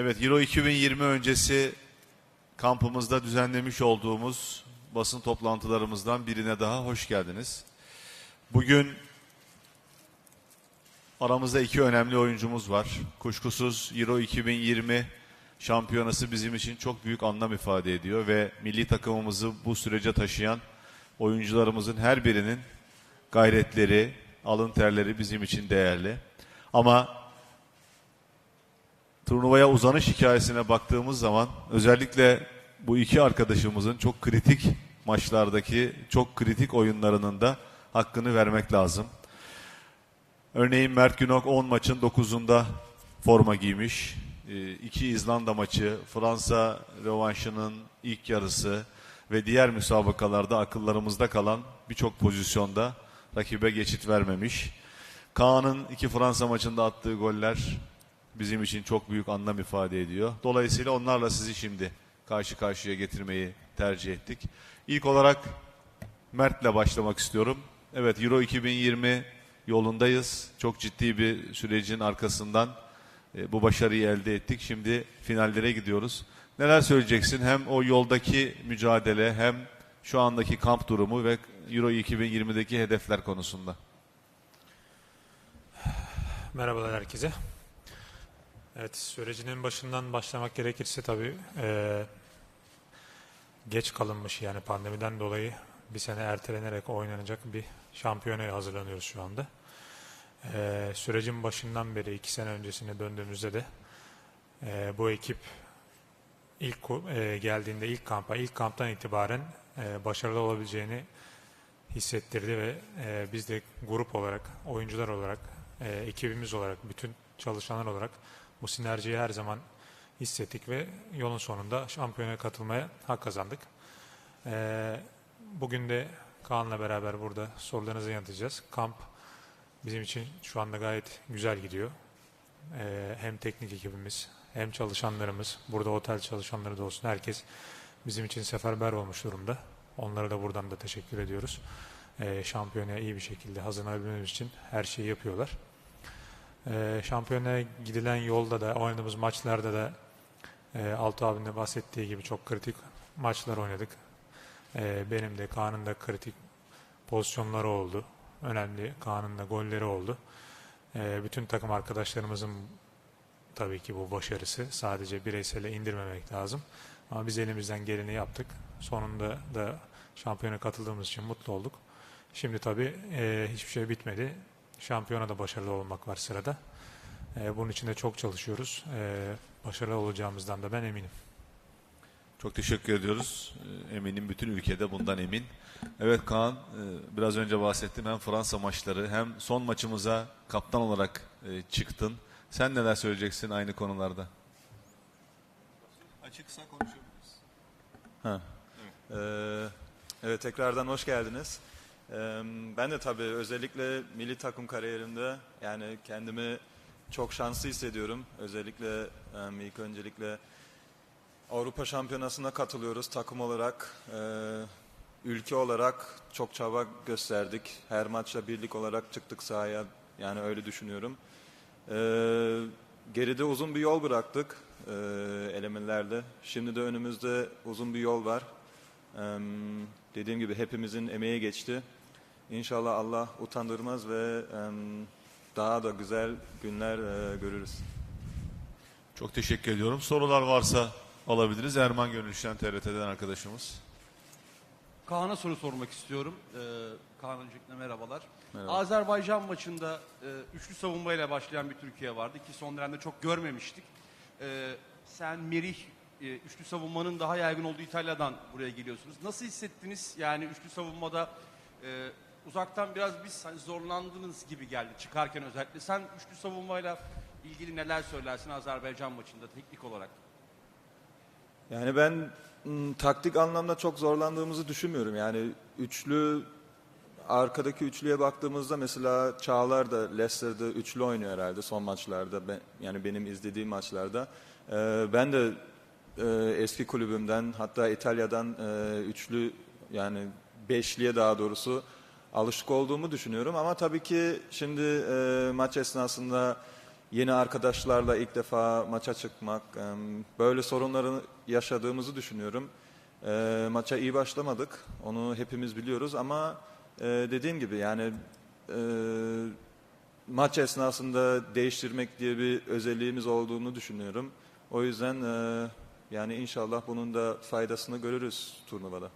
Evet, Euro 2020 öncesi kampımızda düzenlemiş olduğumuz basın toplantılarımızdan birine daha hoş geldiniz. Bugün aramızda iki önemli oyuncumuz var. Kuşkusuz Euro 2020 şampiyonası bizim için çok büyük anlam ifade ediyor ve milli takımımızı bu sürece taşıyan oyuncularımızın her birinin gayretleri, alın terleri bizim için değerli. Ama turnuvaya uzanış hikayesine baktığımız zaman özellikle bu iki arkadaşımızın çok kritik maçlardaki çok kritik oyunlarının da hakkını vermek lazım. Örneğin Mert Günok 10 maçın 9'unda forma giymiş. Ee, İki İzlanda maçı, Fransa rövanşının ilk yarısı ve diğer müsabakalarda akıllarımızda kalan birçok pozisyonda rakibe geçit vermemiş. Kaan'ın iki Fransa maçında attığı goller bizim için çok büyük anlam ifade ediyor. Dolayısıyla onlarla sizi şimdi karşı karşıya getirmeyi tercih ettik. İlk olarak Mert'le başlamak istiyorum. Evet Euro 2020 yolundayız. Çok ciddi bir sürecin arkasından e, bu başarıyı elde ettik. Şimdi finallere gidiyoruz. Neler söyleyeceksin? Hem o yoldaki mücadele hem şu andaki kamp durumu ve Euro 2020'deki hedefler konusunda. Merhabalar herkese. Evet, sürecinin başından başlamak gerekirse tabii eee, geç kalınmış yani pandemiden dolayı bir sene ertelenerek oynanacak bir şampiyonaya hazırlanıyoruz şu anda. Eee, sürecin başından beri iki sene öncesine döndüğümüzde de eee, bu ekip ilk eee, geldiğinde ilk kampa, ilk kamptan itibaren eee, başarılı olabileceğini hissettirdi ve e, biz de grup olarak, oyuncular olarak, e, ekibimiz olarak, bütün çalışanlar olarak bu sinerjiyi her zaman hissettik ve yolun sonunda şampiyona katılmaya hak kazandık. E, bugün de Kaan'la beraber burada sorularınızı yanıtlayacağız. Kamp bizim için şu anda gayet güzel gidiyor. E, hem teknik ekibimiz hem çalışanlarımız, burada otel çalışanları da olsun herkes bizim için seferber olmuş durumda. Onlara da buradan da teşekkür ediyoruz. Ee, şampiyonaya iyi bir şekilde hazırlanabilmemiz için her şeyi yapıyorlar. Ee, şampiyonaya gidilen yolda da oynadığımız maçlarda da e, Altuğ abinin de bahsettiği gibi çok kritik maçlar oynadık. Ee, benim de Kaan'ın da kritik pozisyonları oldu. Önemli Kaan'ın da golleri oldu. Ee, bütün takım arkadaşlarımızın tabii ki bu başarısı. Sadece bireysele indirmemek lazım. Ama biz elimizden geleni yaptık. Sonunda da şampiyona katıldığımız için mutlu olduk. Şimdi tabii e, hiçbir şey bitmedi. Şampiyona da başarılı olmak var sırada. E, bunun için de çok çalışıyoruz. E, başarılı olacağımızdan da ben eminim. Çok teşekkür ediyoruz. Ee, Eminim bütün ülkede bundan emin. Evet Kaan, e, biraz önce bahsettim. Hem Fransa maçları hem son maçımıza kaptan olarak e, çıktın. Sen neler söyleyeceksin aynı konularda? Açıksa konuşabiliriz. Ha. Ee, evet tekrardan hoş geldiniz. Ben de tabii özellikle milli takım kariyerimde yani kendimi çok şanslı hissediyorum. Özellikle ilk öncelikle Avrupa Şampiyonası'na katılıyoruz takım olarak. Ee, ülke olarak çok çaba gösterdik. Her maçla birlik olarak çıktık sahaya. Yani öyle düşünüyorum. Ee, geride uzun bir yol bıraktık e, elemelerde. Şimdi de önümüzde uzun bir yol var. Dediğim gibi hepimizin emeği geçti. İnşallah Allah utandırmaz ve daha da güzel günler e, görürüz. Çok teşekkür ediyorum. Sorular varsa alabiliriz. Erman Gönülşen TRT'den arkadaşımız. Kaan'a soru sormak istiyorum. Ee, Kaan öncelikle merhabalar. Merhaba. Azerbaycan maçında e, üçlü savunmayla başlayan bir Türkiye vardı ki son dönemde çok görmemiştik. Ee, sen Merih e, üçlü savunmanın daha yaygın olduğu İtalya'dan buraya geliyorsunuz. Nasıl hissettiniz? Yani üçlü savunmada e, uzaktan biraz biz zorlandınız gibi geldi çıkarken özellikle. Sen üçlü savunmayla ilgili neler söylersin Azerbaycan maçında teknik olarak? Yani ben m, taktik anlamda çok zorlandığımızı düşünmüyorum. Yani üçlü arkadaki üçlüye baktığımızda mesela Çağlar da Leicester'da üçlü oynuyor herhalde son maçlarda. Ben, yani benim izlediğim maçlarda. Ee, ben de e, eski kulübümden hatta İtalya'dan e, üçlü yani beşliye daha doğrusu alışık olduğumu düşünüyorum. Ama tabii ki şimdi e, maç esnasında yeni arkadaşlarla ilk defa maça çıkmak, e, böyle sorunları yaşadığımızı düşünüyorum. E, maça iyi başlamadık, onu hepimiz biliyoruz ama e, dediğim gibi yani e, maç esnasında değiştirmek diye bir özelliğimiz olduğunu düşünüyorum. O yüzden e, yani inşallah bunun da faydasını görürüz turnuvada.